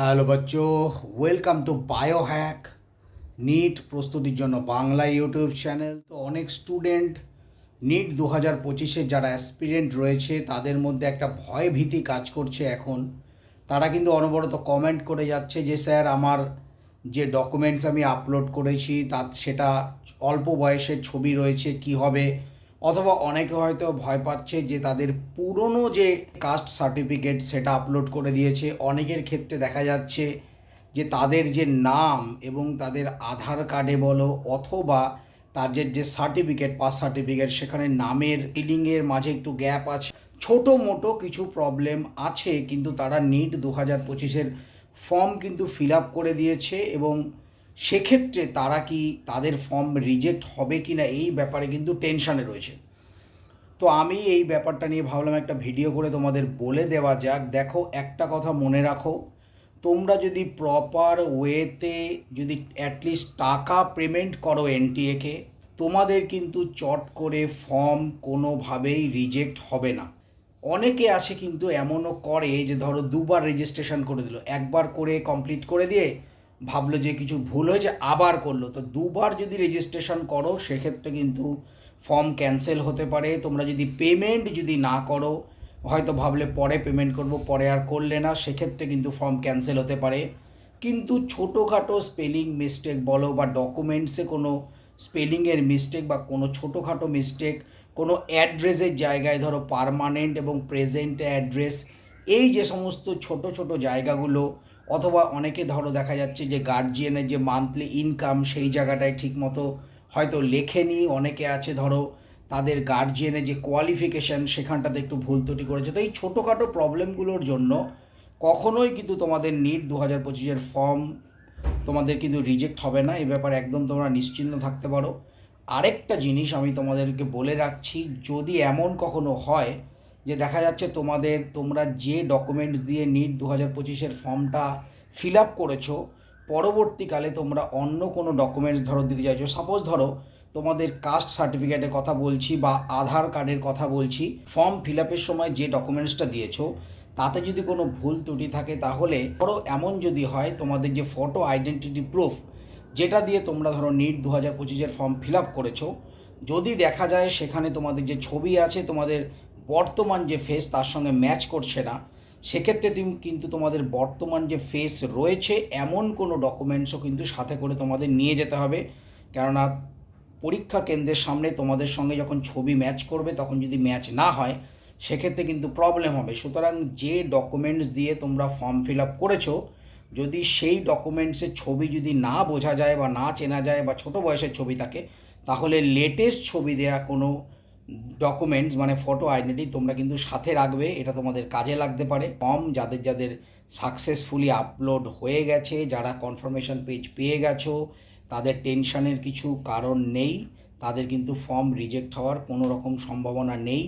Hello বাচ্চো welcome to bio hack NEET প্রস্তুতির জন্য Bangla YouTube channel. তো অনেক স্টুডেন্ট নিট দু হাজার পঁচিশের যারা অ্যাসপিরেন্ট রয়েছে, তাদের মধ্যে একটা ভয় ভীতি কাজ করছে এখন। তারা কিন্তু অনবরত কমেন্ট করে যাচ্ছে যে, স্যার, আমার যে ডকুমেন্টস আমি আপলোড করেছি তা সেটা অল্প বয়সের ছবি রয়েছে, কি হবে? অথবা অনেকে হয়তো ভয় পাচ্ছে যে তাদের পুরনো যে কাস্ট সার্টিফিকেট সেটা আপলোড করে দিয়েছে। অনেকের ক্ষেত্রে দেখা যাচ্ছে যে তাদের যে নাম এবং তাদের আধার কার্ডে বলো অথবা তাদের যে সার্টিফিকেট পাস সার্টিফিকেট সেখানে নামের ফিলিংয়ের মাঝে একটু গ্যাপ আছে। ছোট মোটো কিছু প্রবলেম আছে, কিন্তু তারা নিট দু হাজার পঁচিশের ফর্ম কিন্তু ফিল আপ করে দিয়েছে এবং সেক্ষেত্রে তারা কি তাদের ফর্ম রিজেক্ট হবে কি না এই ব্যাপারে কিন্তু টেনশানে রয়েছে। তো আমি এই ব্যাপারটা নিয়ে ভাবলাম একটা ভিডিও করে তোমাদের বলে দেওয়া যাক। দেখো, একটা কথা মনে রাখো, তোমরা যদি প্রপার ওয়েতে যদি অ্যাটলিস্ট টাকা পেমেন্ট করো এনটিএকে তোমাদের কিন্তু চট করে ফর্ম কোনোভাবেই রিজেক্ট হবে না। অনেকে আছে কিন্তু এমনও করে যে ধরো দুবার রেজিস্ট্রেশন করে দিল, একবার করে কমপ্লিট করে দিয়ে ভাবলো যে কিছু ভুল হয়েছে, আবার করল। তো দুবার যদি রেজিস্ট্রেশন করো, সেক্ষেত্রে কিন্তু ফর্ম ক্যান্সেল হতে পারে। তোমরা যদি পেমেন্ট যদি না করো, হয়তো ভাবলে পরে পেমেন্ট করব, পরে আর করলে না, সেক্ষেত্রে কিন্তু ফর্ম ক্যান্সেল হতে পারে। কিন্তু ছোটোখাটো স্পেলিং মিস্টেক বলো বা ডকুমেন্টসে কোনো স্পেলিংয়ের মিস্টেক বা কোনো ছোটোখাটো মিস্টেক কোনো অ্যাড্রেসের জায়গায় ধরো পারমানেন্ট এবং প্রেজেন্ট অ্যাড্রেস এই যে সমস্ত ছোট ছোট জায়গাগুলো অথবা অনেকে ধরো দেখা যাচ্ছে যে গার্জিয়ানের যে মান্থলি ইনকাম সেই জায়গাটায় ঠিকমতো হয়তো লেখেনি, অনেকে আছে ধরো তাদের গার্জিয়ানের যে কোয়ালিফিকেশান সেখানটাতে একটু ভুল ত্রুটি করেছে। তো এই ছোটোখাটো প্রবলেমগুলোর জন্য কখনোই কিন্তু তোমাদের নিট দু হাজার পঁচিশের ফর্ম তোমাদের কিন্তু রিজেক্ট হবে না। এ ব্যাপারে একদম তোমরা নিশ্চিন্ত থাকতে পারো। আরেকটা জিনিস আমি তোমাদেরকে বলে রাখছি, যদি এমন কখনো হয় যে দেখা যাচ্ছে তোমাদের, তোমরা যে ডকুমেন্টস দিয়ে নিট দু হাজার পঁচিশের ফর্মটা ফিল আপ করেছ, পরবর্তীকালে তোমরা অন্য কোনো ডকুমেন্টস ধরো দিতে চাইছো। সাপোজ ধরো, তোমাদের কাস্ট সার্টিফিকেটের কথা বলছি বা আধার কার্ডের কথা বলছি ফর্ম ফিল আপের সময় যে ডকুমেন্টসটা দিয়েছ, তাতে যদি কোনো ভুল ত্রুটি থাকে তাহলে, ধরো এমন যদি হয়, তোমাদের যে ফটো আইডেন্টিটি প্রুফ যেটা দিয়ে তোমরা ধরো নিট দু হাজার পঁচিশের ফর্ম ফিল আপ করেছ, যদি দেখা যায় সেখানে তোমাদের যে ছবি আছে, তোমাদের বর্তমান যে ফেস তার সঙ্গে ম্যাচ করছে না, সেক্ষেত্রে তুমি, কিন্তু তোমাদের বর্তমান যে ফেস রয়েছে, এমন কোনো ডকুমেন্টসও কিন্তু সাথে করে তোমাদের নিয়ে যেতে হবে। কেননা পরীক্ষা কেন্দ্রের সামনে তোমাদের সঙ্গে যখন ছবি ম্যাচ করবে, তখন যদি ম্যাচ না হয়, সেক্ষেত্রে কিন্তু প্রবলেম হবে। সুতরাং যে ডকুমেন্টস দিয়ে তোমরা ফর্ম ফিল আপ করেছ, যদি সেই ডকুমেন্টসের ছবি যদি না বোঝা যায় বা না চেনা যায় বা ছোট বয়সের ছবি থাকে, তাহলে লেটেস্ট ছবি দেওয়া কোনো ডকুমেন্টস মানে ফটো আইডেন্টি তোমরা কিন্তু সাথে রাখবে, এটা তোমাদের কাজে লাগতে পারে। ফর্ম যাদের যাদের সাকসেসফুলি আপলোড হয়ে গেছে, যারা কনফার্মেশন পেজ পেয়ে গেছো, তাদের টেনশানের কিছু কারণ নেই, তাদের কিন্তু ফর্ম রিজেক্ট হওয়ার কোনো রকম সম্ভাবনা নেই।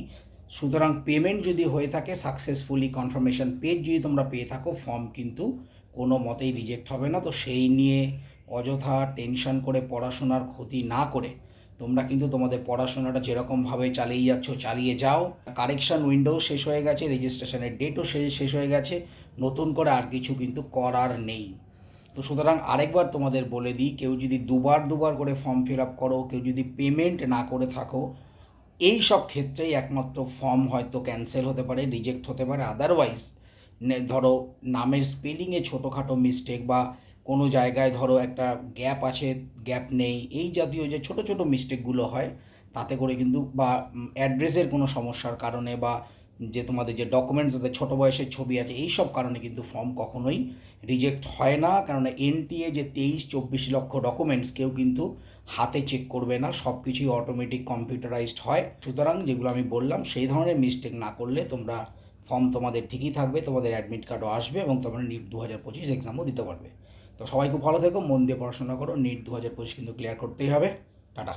সুতরাং পেমেন্ট যদি হয়ে থাকে সাকসেসফুলি কনফার্মেশন পেজ যদি তোমরা পেয়ে থাকো ফর্ম কিন্তু কোনো মতেই রিজেক্ট হবে না। তো সেই নিয়ে অযথা টেনশন করে পড়াশোনার ক্ষতি না করে তোমরা কিন্তু তোমাদের পড়াশোনাটা যেরকমভাবে চালিয়ে যাচ্ছ, চালিয়ে যাও। কারেকশন উইন্ডো শেষ হয়ে গেছে, রেজিস্ট্রেশনের ডেটও শেষ হয়ে গেছে। নতুন করে আর কিছু কিন্তু করার নেই। তো সুতরাং আরেকবার তোমাদের বলে দিই, কেউ যদি দুবার দুবার করে ফর্ম ফিল আপ করো, কেউ যদি পেমেন্ট না করে থাকো, এই সব ক্ষেত্রেই একমাত্র ফর্ম হয়তো ক্যান্সেল হতে পারে, রিজেক্ট হতে পারে। আদারওয়াইজ ধরো, নামের স্পেলিংয়ে ছোটোখাটো মিস্টেক বা কোনো জায়গায় ধরো একটা গ্যাপ আছে গ্যাপ নেই, এই জাতীয় যে ছোট ছোট মিস্টেকগুলো হয়, তাতে করে কিন্তু বা অ্যাড্রেসের কোনো সমস্যার কারণে বা, যে তোমাদের যে ডকুমেন্টস তাদের ছোটো বয়সের ছবি আছে, এই সব কারণে কিন্তু ফর্ম কখনোই রিজেক্ট হয় না। কারণ এনটিএ যে তেইশ, চব্বিশ লক্ষ ডকুমেন্টস কেউ কিন্তু হাতে চেক করবে না সব কিছুই অটোমেটিক কম্পিউটারাইজড হয়। সুতরাং যেগুলো আমি বললাম, সেই ধরনের মিস্টেক না করলে তোমরা ফর্ম তোমাদের ঠিকই থাকবে, তোমাদের অ্যাডমিট কার্ডও আসবে এবং তোমরা নিট দু হাজার পঁচিশ এক্সামও দিতে পারবে। তো সবাই খুব ভালো থেকো, মন দিয়ে পড়াশোনা করো নিট দু হাজার পঁচিশ কিন্তু ক্লিয়ার করতেই হবে। টাটা।